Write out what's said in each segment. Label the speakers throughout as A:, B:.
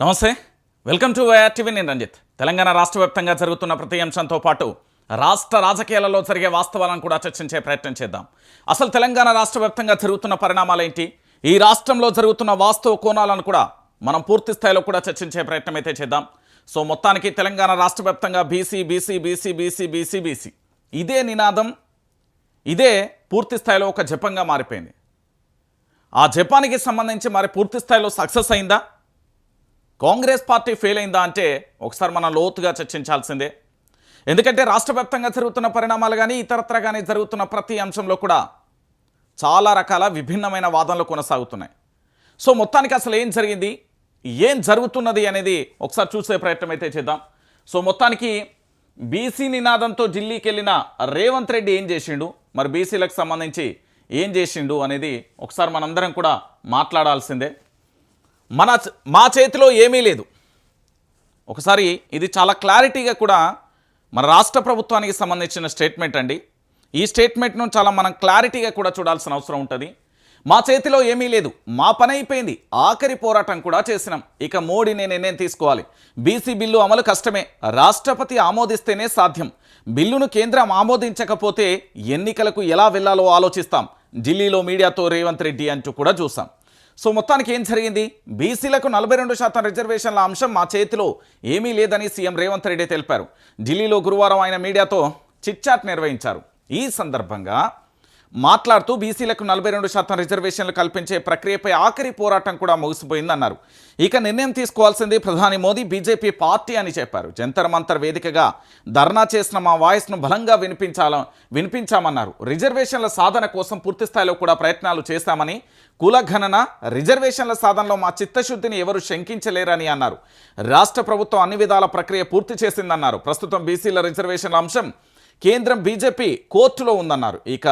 A: నమస్తే. Welcome to TV. నేను రంజిత్. తెలంగాణ రాష్ట్ర వ్యాప్తంగా జరుగుతున్న ప్రతి అంశంతో పాటు రాష్ట్ర రాజకీయాలలో జరిగే వాస్తవాలను కూడా చర్చించే ప్రయత్నం చేద్దాం. అసలు తెలంగాణ రాష్ట్ర వ్యాప్తంగా జరుగుతున్న పరిణామాలు ఏంటి? ఈ రాష్ట్రంలో జరుగుతున్న వాస్తవ కోణాలను కూడా మనం పూర్తి స్థాయిలో కూడా చర్చించే ప్రయత్నం అయితే చేద్దాం. సో మొత్తానికి తెలంగాణ రాష్ట్ర వ్యాప్తంగా BC BC BC BC BC BC. ఇదే నినాదం ఇదే పూర్తి స్థాయిలో ఒక జపంగా మారిపోయింది. ఆ జపానికి సంబంధించి మరి పూర్తి స్థాయిలో సక్సెస్ అయిందా? కాంగ్రెస్ పార్టీ ఫెయిల్ అయిందా అంటే ఒకసారి మనం లోతుగా చర్చించాల్సిందే. ఎందుకంటే రాష్ట్ర వ్యాప్తంగా జరుగుతున్న పరిణామాలు కానీ ఇతరత్ర కానీ జరుగుతున్న ప్రతి అంశంలో కూడా చాలా రకాల విభిన్నమైన వాదనలు కొనసాగుతున్నాయి. సో మొత్తానికి అసలు ఏం జరిగింది? ఏం జరుగుతున్నది అనేది ఒకసారి చూసే ప్రయత్నం అయితే చేద్దాం. సో మొత్తానికి బీసీ నినాదంతో ఢిల్లీకి వెళ్ళిన రేవంత్ రెడ్డి ఏం చేసిండు? మరి బీసీలకు సంబంధించి ఏం చేసిండు అనేది ఒకసారి మనందరం కూడా మాట్లాడాల్సిందే. మన మా చేతిలో ఏమీ లేదు. ఒకసారి ఇది చాలా క్లారిటీగా కూడా మన రాష్ట్ర ప్రభుత్వానికి సంబంధించిన స్టేట్మెంట్ అండి. ఈ స్టేట్మెంట్ను చాలా మనం క్లారిటీగా కూడా చూడాల్సిన అవసరం ఉంటుంది. మా చేతిలో ఏమీ లేదు. మా పని అయిపోయింది. ఆఖరి పోరాటం కూడా చేసినాం. ఇక మోడీని నిర్ణయం తీసుకోవాలి. బీసీ బిల్లు అమలు కష్టమే. రాష్ట్రపతి ఆమోదిస్తేనే సాధ్యం. బిల్లును కేంద్రం ఆమోదించకపోతే ఎన్నికలకు ఎలా వెళ్ళాలో ఆలోచిస్తాం. ఢిల్లీలో మీడియాతో రేవంత్ రెడ్డి అంటూ కూడా చూసాం సో మొత్తానికి ఏం జరిగింది? బీసీలకు నలభై రెండు శాతం రిజర్వేషన్ల అంశం మా చేతిలో ఏమీ లేదని సీఎం రేవంత్ రెడ్డి తెలిపారు. ఢిల్లీలో గురువారం ఆయన మీడియాతో చిట్చాట్ నిర్వహించారు. ఈ సందర్భంగా మాట్లాడుతూ బీసీలకు నలభై రెండు శాతం రిజర్వేషన్లు కల్పించే ప్రక్రియపై ఆఖరి పోరాటం కూడా ముగిసిపోయిందన్నారు. ఇక నిర్ణయం తీసుకోవాల్సింది ప్రధాని మోదీ బీజేపీ పార్టీ అని చెప్పారు. జంతర్ మంతర్ వేదికగా ధర్నా చేసిన మా వాయిస్ను బలంగా వినిపించాల వినిపించామన్నారు. రిజర్వేషన్ల సాధన కోసం పూర్తిస్థాయిలో కూడా ప్రయత్నాలు చేశామని కులగణన రిజర్వేషన్ల సాధనలో మా చిత్తశుద్ధిని ఎవరు శంకించలేరని అన్నారు. రాష్ట్ర ప్రభుత్వం అన్ని విధాల ప్రక్రియ పూర్తి చేసిందన్నారు. ప్రస్తుతం బీసీల రిజర్వేషన్ల అంశం కేంద్రం బీజేపీ కోర్టులో ఉందన్నారు. ఇక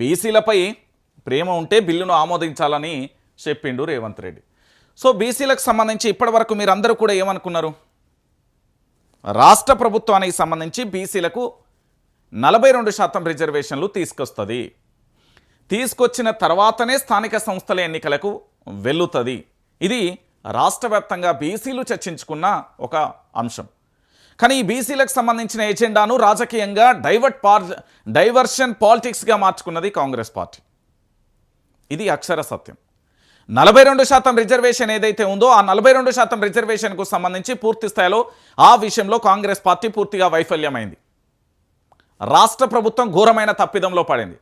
A: బీసీలపై ప్రేమ ఉంటే బిల్లును ఆమోదించాలని చెప్పిండు రేవంత్ రెడ్డి. సో బీసీలకు సంబంధించి ఇప్పటివరకు మీరందరూ కూడా ఏమనుకున్నారు? రాష్ట్ర ప్రభుత్వానికి సంబంధించి బీసీలకు నలభై రెండు శాతం రిజర్వేషన్లు తీసుకొస్తుంది. తీసుకొచ్చిన తర్వాతనే స్థానిక సంస్థల ఎన్నికలకు వెళ్ళుతుంది ఇది రాష్ట్ర వ్యాప్తంగా బీసీలు చర్చించుకున్న ఒక అంశం. కానీ ఈ బీసీలకు సంబంధించిన ఎజెండాను రాజకీయంగా డైవర్ట్ పార్ డైవర్షన్ పాలిటిక్స్గా మార్చుకున్నది కాంగ్రెస్ పార్టీ. ఇది అక్షర సత్యం. నలభై రెండు శాతం రిజర్వేషన్ ఏదైతే ఉందో ఆ నలభై రెండు శాతం రిజర్వేషన్కు సంబంధించి పూర్తి స్థాయిలో ఆ విషయంలో కాంగ్రెస్ పార్టీ పూర్తిగా వైఫల్యమైంది. రాష్ట్ర ప్రభుత్వం ఘోరమైన తప్పిదంలో పడింది.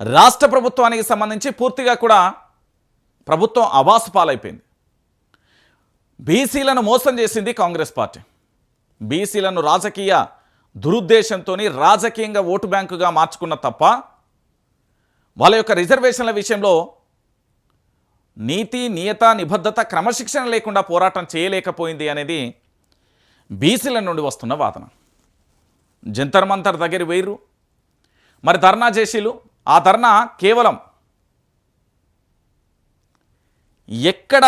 A: రాష్ట్ర ప్రభుత్వానికి సంబంధించి పూర్తిగా కూడా ప్రభుత్వం అవాసు పాలైపోయింది బీసీలను మోసం చేసింది కాంగ్రెస్ పార్టీ. బీసీలను రాజకీయ దురుద్దేశంతో రాజకీయంగా ఓటు బ్యాంకుగా మార్చుకున్న తప్ప వాళ్ళ యొక్క రిజర్వేషన్ల విషయంలో నీతి నియత నిబద్ధత క్రమశిక్షణ లేకుండా పోరాటం చేయలేకపోయింది అనేది బీసీల నుండి వస్తున్న వాదన. జంతర్ మంతర్ దగ్గర వేయరు మరి ధర్నా చేసిలు ఆ ధర్నా కేవలం ఎక్కడ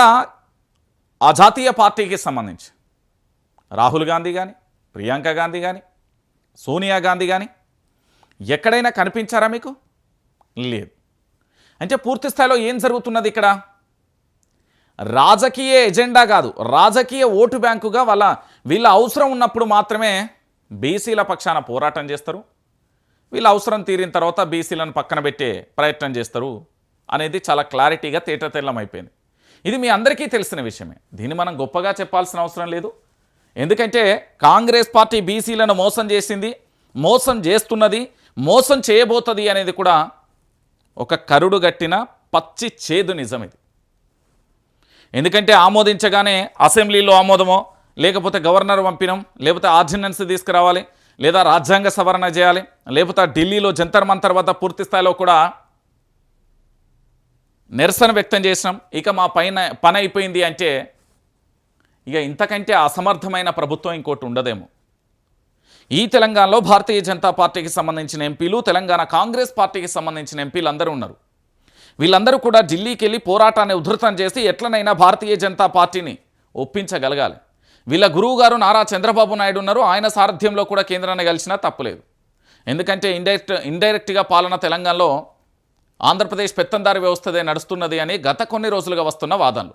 A: ఆ జాతీయ పార్టీకి సంబంధించి రాహుల్ గాంధీ కానీ ప్రియాంక గాంధీ కానీ సోనియా గాంధీ కానీ ఎక్కడైనా కనిపించారా మీకు? లేదు. అంటే పూర్తి స్థాయిలో ఏం జరుగుతున్నది ఇక్కడ? రాజకీయ ఎజెండా కాదు రాజకీయ ఓటు బ్యాంకుగా వాళ్ళ వీళ్ళ అవసరం ఉన్నప్పుడు మాత్రమే బీసీల పక్షాన పోరాటం చేస్తారు. వీళ్ళ అవసరం తీరిన తర్వాత బీసీలను పక్కన పెట్టే ప్రయత్నం చేస్తారు అనేది చాలా క్లారిటీగా తేటతెల్లం అయిపోయింది. ఇది మీ అందరికీ తెలిసిన విషయమే. దీన్ని మనం గొప్పగా చెప్పాల్సిన అవసరం లేదు. ఎందుకంటే కాంగ్రెస్ పార్టీ బీసీలను మోసం చేసింది మోసం చేస్తున్నది మోసం చేయబోతుంది అనేది కూడా ఒక కరుడు గట్టిన పచ్చి చేదు నిజం ఇది ఎందుకంటే ఆమోదించగానే అసెంబ్లీలో ఆమోదమో లేకపోతే గవర్నర్ పంపినం లేకపోతే ఆర్డినెన్స్ తీసుకురావాలి లేదా రాజ్యాంగ సవరణ చేయాలి లేకపోతే ఢిల్లీలో జంతర్ మంతర్ వద్ద పూర్తి స్థాయిలో కూడా నిరసన వ్యక్తం చేసినాం ఇక మా పైన పని అయిపోయింది అంటే ఇక ఇంతకంటే అసమర్థమైన ప్రభుత్వం ఇంకోటి ఉండదేమో. ఈ తెలంగాణలో భారతీయ జనతా పార్టీకి సంబంధించిన ఎంపీలు తెలంగాణ కాంగ్రెస్ పార్టీకి సంబంధించిన ఎంపీలు అందరూ ఉన్నారు. వీళ్ళందరూ కూడా ఢిల్లీకి వెళ్ళి పోరాటాన్ని ఉధృతం చేసి ఎట్లనైనా భారతీయ జనతా పార్టీని ఒప్పించగలగాలి. వీళ్ళ గురువు గారు నారా చంద్రబాబు నాయుడు ఉన్నారు ఆయన సారథ్యంలో కూడా కేంద్రాన్ని కలిసినా తప్పులేదు. ఎందుకంటే ఇండైరెక్ట్ ఇండైరెక్ట్గా పాలన తెలంగాణలో ఆంధ్రప్రదేశ్ పెత్తందారి వ్యవస్థదే నడుస్తున్నది అని గత కొన్ని రోజులుగా వస్తున్న వాదనలు.